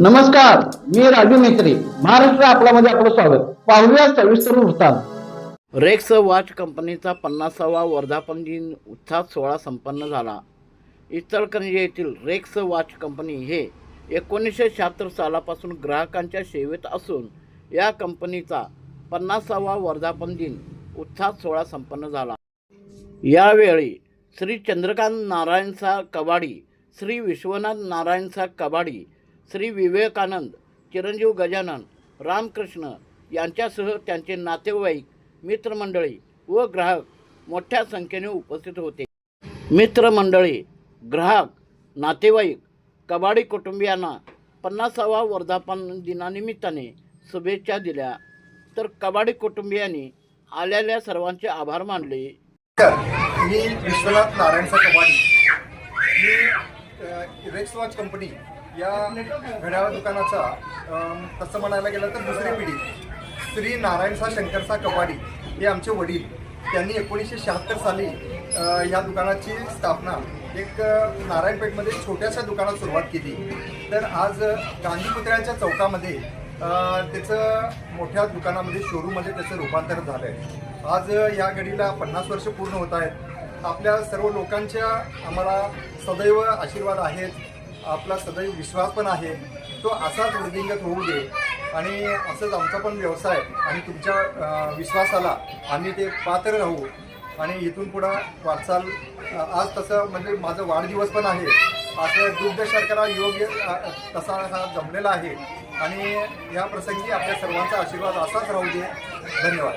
नमस्कार मी राजू मेत्री महाराष्ट्र आपल्यामध्ये आपलं स्वागत. पाहूया सविस्तर वृत्तांत. रेक्स वॉच कंपनीचा पन्नासावा वर्धापन दिन उत्साह सोहळा संपन्न झाला. इचलकरंजी येथील रेक्स वॉच कंपनी हे एकोणीसशे शहात्तर सालापासून ग्राहकांच्या सेवेत असून या कंपनीचा पन्नासावा वर्धापन दिन उत्साह सोहळा संपन्न झाला. यावेळी श्री चंद्रकांत नारायणसा कबाडी श्री विश्वनाथ नारायणसा कबाडी श्री विवेकानंद चिरंजीव गजानन रामकृष्ण यांच्यासह त्यांचे नातेवाईक मित्रमंडळी व ग्राहक मोठ्या संख्येने उपस्थित होते. मित्रमंडळी ग्राहक नातेवाईक कबाडी कुटुंबियांना पन्नासावा वर्धापन दिनानिमित्ताने शुभेच्छा दिल्या. तर कबाडी कुटुंबियांनी आलेल्या सर्वांचे आभार मानले. मी विश्वनाथ नारायणचा कबाडी मी रेक्सवॉच कंपनी या घड्याळ दुकानाचा तसं म्हणायला गेलं तर दुसरी पिढी श्री नारायणसा शंकरसा कबाडी हे आमचे वडील. त्यांनी एकोणीसशे शहात्तर साली या दुकानाची स्थापना एक नारायणपेठमध्ये छोट्याशा दुकानात सुरुवात केली. तर आज गांधीपुतळ्याच्या गांधी पुतळ्याच्या चौकामध्ये त्याचं मोठ्या दुकानामध्ये शोरूममध्ये त्याचं रूपांतर झालं आहे आज या घडीला पन्नास वर्ष पूर्ण होत आहेत. आपल्या सर्व लोकांच्या आम्हाला सदैव आशीर्वाद आहेत. आपला सदैव विश्वास पण आहे. तो असाच वृद्धिंगत होऊ दे. आणि असंच आमचा पण व्यवसाय आणि तुमच्या विश्वासाला आम्ही ते पात्र राहू. आणि इथून पुढं वाटचाल आज तसं म्हणजे माझं वाढदिवस पण आहे. असं दुग्ध शर्करा योग्य तसा हा जमलेला आहे. आणि या प्रसंगी आपल्या सर्वांचा आशीर्वाद असाच राहू दे. धन्यवाद.